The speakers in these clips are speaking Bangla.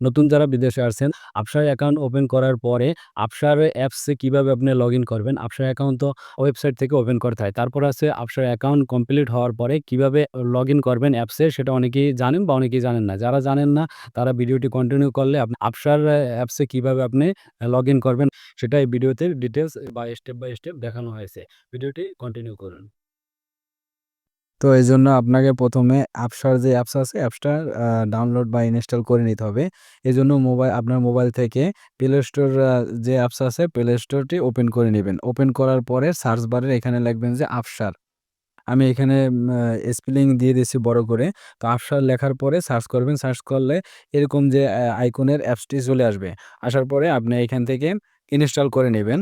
নতুন যারা বিদেশে আসছেন, আপসার অ্যাকাউন্ট ওপেন করার পরে আপসার অ্যাপসে কীভাবে আপনি লগইন করবেন? আপসার অ্যাকাউন্ট তো ওয়েবসাইট থেকে ওপেন করতে হয়। তারপর আছে আপসার অ্যাকাউন্ট কমপ্লিট হওয়ার পরে কীভাবে লগইন করবেন অ্যাপসে সেটা অনেকেই জানেন বা অনেকেই জানেন না। যারা জানেন না তারা ভিডিওটি কন্টিনিউ করলে আপ আফশার অ্যাপসে কীভাবে আপনি লগ করবেন সেটা এই ভিডিওতে ডিটেলস বা স্টেপ বাই স্টেপ দেখানো হয়েছে। ভিডিওটি কন্টিনিউ করুন। তো এই জন্য আপনাকে ১ম এ আফশার যে অ্যাপস আছে অ্যাপসটা ডাউনলোড বা ইনস্টল করে নিতে হবে। এই জন্য মোবাইল আপনার মোবাইল থেকে প্লে স্টোর যে অ্যাপস আছে প্লে স্টোরটি ওপেন করে নেবেন ওপেন করার পরে সার্চ বারে এখানে লিখবেন যে আফশার। আমি এখানে স্পেলিং দিয়ে দিয়েছি বড় করে। তো আফশার লেখার পরে সার্চ করবেন। সার্চ করলে এরকম যে আইকনের অ্যাপসটি চলে আসবে। আসার পরে আপনি এখান থেকে ইনস্টল করে নিবেন।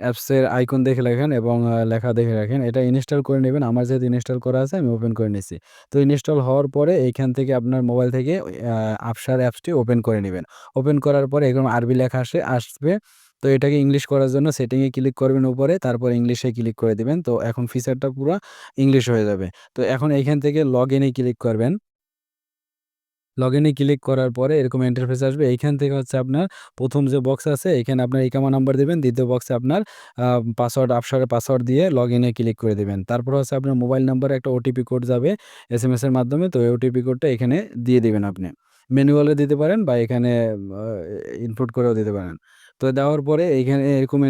অ্যাপসের আইকন দেখে রাখেন এবং লেখা দেখে রাখেন। এটা ইনস্টল করে নেবেন আমার যেহেতু ইনস্টল করা আছে, আমি ওপেন করে নিছি। তো ইনস্টল হওয়ার পরে এইখান থেকে আপনার মোবাইল থেকে আপসার অ্যাপসটি ওপেন করে নেবেন ওপেন করার পরে এরকম আরবি লেখা আসে, আসবে। তো এটাকে ইংলিশ করার জন্য সেটিংয়ে ক্লিক করবেন উপরে। তারপর ইংলিশে ক্লিক করে দিবেন। তো এখন ফিচারটা পুরো ইংলিশ হয়ে যাবে। তো এখন এইখান থেকে লগইন এ ক্লিক করবেন। লগইন ইনে ক্লিক করার পরে এরকম ইন্টারফেস আসবে। এইখান থেকে হচ্ছে আপনার প্রথম যে বক্স আছে, এখানে আপনার ইকামা নাম্বার দেবেন দ্বিতীয় বক্সে আপনার পাসওয়ার্ড আপসারের পাসওয়ার্ড দিয়ে লগ ইনে ক্লিক করে দেবেন তারপর হচ্ছে আপনার মোবাইল নাম্বারে একটা ওটিপি কোড যাবে এস এম এর মাধ্যমে। তো ওই ওটিপি কোডটা এখানে দিয়ে দেবেন আপনি। ম্যানুয়ালে দিতে পারেন বা এখানে ইনপুট করেও দিতে পারেন। তো দেওয়ার পরে এইখানে এরকম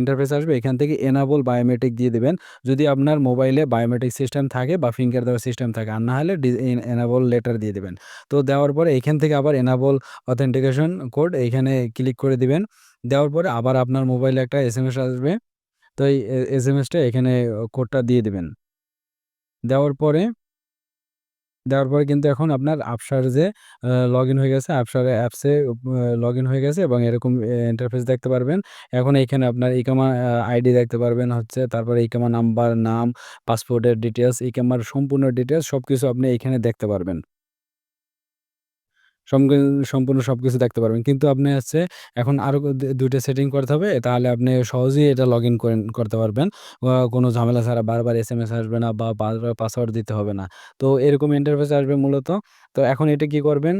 ইন্টারফেস আসবে। এখান থেকে এনেবল বায়োমেট্রিক দিয়ে দেবেন যদি আপনার মোবাইলে বায়োমেট্রিক সিস্টেম থাকে বা ফিঙ্গার দেওয়ার সিস্টেম থাকে। আর না হলে এনেবল লেটার দিয়ে দেবেন তো দেওয়ার পরে এখান থেকে আবার এনেবল অথেন্টিকেশন কোড এইখানে ক্লিক করে দিবেন। দেওয়ার পরে আবার আপনার মোবাইলে একটা এসএমএস আসবে। তো এই, এ এসএমএসটা এখানে কোডটা দিয়ে দেবেন দেওয়ার পরে দেওয়ার পরে কিন্তু এখন আপনার আপসার যে লগ হয়ে গেছে। আপসার অ্যাপসে লগ হয়ে গেছে এবং এরকম ইন্টারফেস দেখতে পারবেন। এখন এইখানে আপনার ইকামা আইডি দেখতে পারবেন হচ্ছে তারপরে ইকামা নাম্বার, নাম, পাসপোর্টের ডিটেলস ইকামার সম্পূর্ণ ডিটেলস সব কিছু আপনি এইখানে দেখতে পারবেন। সম্পূর্ণ সবকিছু দেখতে পারবেন। কিন্তু আপনি হচ্ছে এখন আরও দু ২ টা সেটিং করতে হবে। তাহলে আপনি সহজেই এটা লগইন করেন, করতে পারবেন। কোনো ঝামেলা ছাড়া বারবার এসএমএস আসবে না বা বারবার পাসওয়ার্ড দিতে হবে না। তো এরকম ইন্টারফেস আসবে মূলত। তো এখন এটা কি করবেন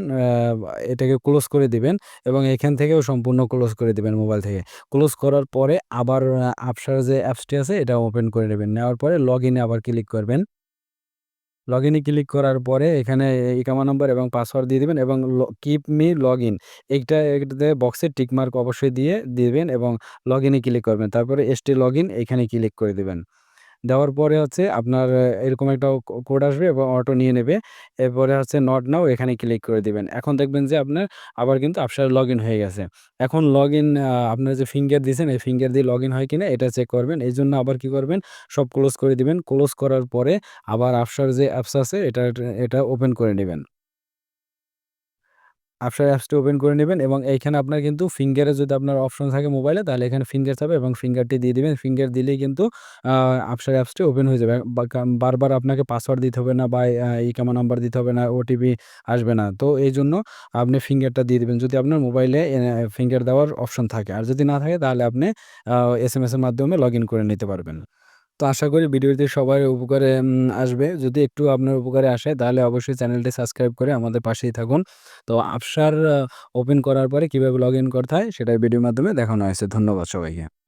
এটাকে ক্লোজ করে দিবেন এবং এখান থেকেও সম্পূর্ণ ক্লোজ করে দিবেন মোবাইল থেকে। ক্লোজ করার পরে আবার আ আফশার যে অ্যাপসটি আছে, এটা ওপেন করে নেবেন। নেওয়ার পরে লগইন আবার ক্লিক করবেন। লগইন ইনে ক্লিক করার পরে এখানে ইকামা নম্বর এবং পাসওয়ার্ড দিয়ে দেবেন এবং কিপ মি লগ ইন এইটা এটাতে বক্সে টিক মার্ক অবশ্যই দিয়ে দিবেন এবং লগ ইনে ক্লিক করবেন। তারপরে এসটি লগ ইন এখানে ক্লিক করে দিবেন। দেওয়ার পরে হচ্ছে আপনার এরকম একটা কোড আসবে এবং অটো নিয়ে নেবে। এরপরে হচ্ছে নট নাও এখানে ক্লিক করে দিবেন। এখন দেখবেন যে আপনার আবার কিন্তু আফশার লগইন হয়ে গেছে। এখন লগ ইন আপনার যে ফিঙ্গার দিয়েছেন, এই ফিঙ্গার দিয়ে লগইন হয় কিনা এটা চেক করবেন। এই জন্য আবার কি করবেন সব ক্লোজ করে দিবেন। ক্লোজ করার পরে আবার আফশার যে অ্যাপস আছে, এটা এটা ওপেন করে নিবেন। আফশার অ্যাপসটি ওপেন করে নেবেন এবং এইখানে আপনার কিন্তু ফিঙ্গারে যদি আপনার অপশন থাকে মোবাইলে তাহলে এখানে ফিঙ্গার চাবে এবং ফিঙ্গারটি দিয়ে দিবেন। ফিঙ্গার দিলেই কিন্তু আ আফশার অ্যাপসটি ওপেন হয়ে যাবে। বারবার আপনাকে পাসওয়ার্ড দিতে হবে না বা ইকামা নাম্বার দিতে হবে না, ওটিপি আসবে না। তো এই জন্য আপনি ফিঙ্গারটা দিয়ে দেবেন যদি আপনার মোবাইলে ফিঙ্গার দেওয়ার অপশন থাকে। আর যদি না থাকে তাহলে আপনি আ এসএমএস এর মাধ্যমে লগইন করে নিতে পারবেন। তো আশা করি ভিডিওটি সবার উপকারে আসবে। যদি একটু আপনার উপকারে আসে, তাহলে অবশ্যই চ্যানেলটি সাবস্ক্রাইব করে আমাদের পাশেই থাকুন। তো আফসার ওপেন করার পরে কীভাবে লগ ইন করতে হয়, সেটাই ভিডিওর মাধ্যমে দেখানো হয়েছে। ধন্যবাদ সবাইকে।